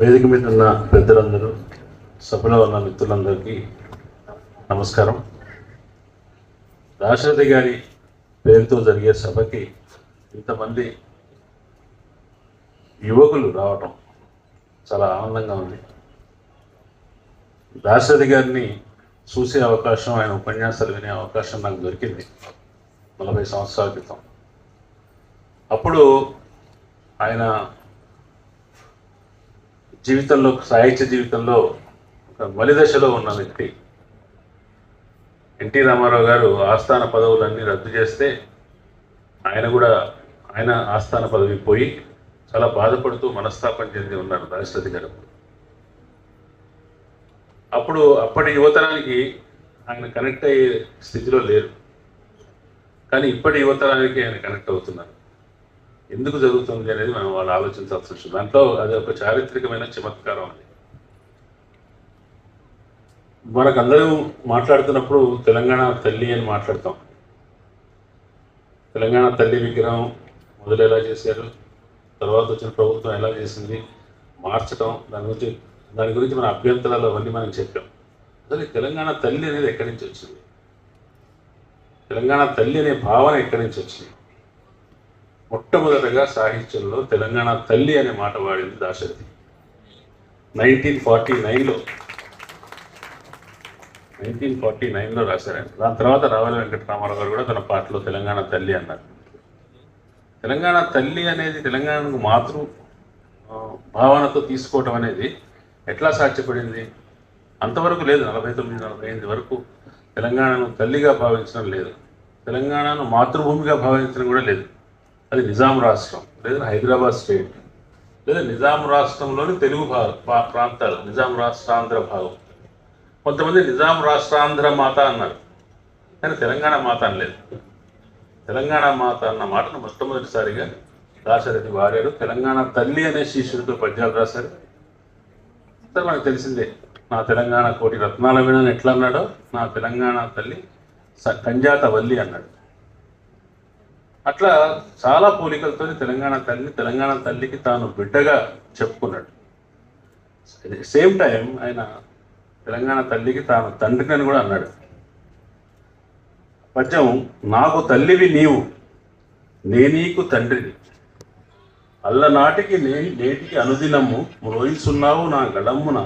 వేదిక మీద ఉన్న పెద్దలందరూ సభలో ఉన్న మిత్రులందరికీ నమస్కారం. రాష్ట్రపతి గారి పేరుతో జరిగే సభకి ఇంతమంది యువకులు రావటం చాలా ఆనందంగా ఉంది. రాష్ట్రపతి గారిని చూసే అవకాశం ఆయన ఉపన్యాసాలు వినే అవకాశం నాకు దొరికింది నలభై సంవత్సరాల క్రితం. అప్పుడు ఆయన జీవితంలో సాహిత్య జీవితంలో ఒక మలిదశలో ఉన్న వ్యక్తి. ఎన్టీ రామారావు గారు ఆస్థాన పదవులన్నీ రద్దు చేస్తే ఆయన కూడా ఆయన ఆస్థాన పదవి పోయి చాలా బాధపడుతూ మనస్తాపం చెంది ఉన్నారు రాష్ట్రపతి గారు. అప్పుడు అప్పటి యువతరానికి ఆయన కనెక్ట్ అయ్యే స్థితిలో లేరు. కానీ ఇప్పటి యువతరానికి ఆయన కనెక్ట్ అవుతున్నారు. ఎందుకు జరుగుతుంది అనేది మనం వాళ్ళు ఆలోచించాల్సి వస్తుంది దాంట్లో అది ఒక చారిత్రకమైన చమత్కారం అది. మనకందరం మాట్లాడుతున్నప్పుడు తెలంగాణ తల్లి అని మాట్లాడతాం. తెలంగాణ తల్లి విగ్రహం మొదలు ఎలా చేశారు? తర్వాత వచ్చిన ప్రభుత్వం ఎలా చేసింది? మార్చడం దాని గురించి దాని గురించి మన అభ్యంతరాలు అవన్నీ మనం చెప్పాం. అసలు తెలంగాణ తల్లి అనేది ఎక్కడి నుంచి వచ్చింది? తెలంగాణ తల్లి అనే భావన ఎక్కడి నుంచి వచ్చింది? మొట్టమొదటగా సాహిత్యంలో తెలంగాణ తల్లి అనే మాట వాడింది దాశరథి. నైన్టీన్ ఫార్టీ నైన్లో. నైన్టీన్ ఫార్టీ నైన్లో రాశారండి దాని తర్వాత రావాలి వెంకటరామారావు గారు కూడా తన పాటలో తెలంగాణ తల్లి అన్నారు. తెలంగాణ తల్లి అనేది తెలంగాణకు మాతృ భావనతో తీసుకోవటం అనేది ఎట్లా సాధ్యపడింది? అంతవరకు లేదు. నలభై తొమ్మిది నలభై ఎనిమిది వరకు తెలంగాణను తల్లిగా భావించడం లేదు. తెలంగాణను మాతృభూమిగా భావించడం కూడా లేదు. అది నిజాం రాష్ట్రం లేదా హైదరాబాద్ స్టేట్ లేదా నిజాం రాష్ట్రంలోని తెలుగు భాగ పా- ప్రాంతాలు నిజాం రాష్ట్రాంధ్ర భాగం. కొంతమంది నిజాం రాష్ట్రాంధ్ర మాత అన్నారు కానీ తెలంగాణ మాత అనలేదు. తెలంగాణ మాత అన్న మాటను మొట్టమొదటిసారిగా దాశరథి వారారు తెలంగాణ తల్లి అనే శిష్యుడితో పద్యాలు రాశారు. అంతా మనకు తెలిసిందే నా తెలంగాణ కోటి రత్నాల వినని ఎట్లా అన్నాడో నా తెలంగాణ తల్లి స- కంజాత వల్లి అన్నాడు. అట్లా చాలా పోలికలతో తెలంగాణ తల్లి తెలంగాణ తల్లికి తాను బిడ్డగా చెప్పుకున్నాడు. సేమ్ టైం ఆయన తెలంగాణ తల్లికి తాను తండ్రిని అని కూడా అన్నాడు. పద్యం నాకు తల్లివి నీవు నేనీకు తండ్రిని. అల్లనాటికి నే నేటికి అనుదినము మ్రోయిస్తున్నావు నా గడమ్మున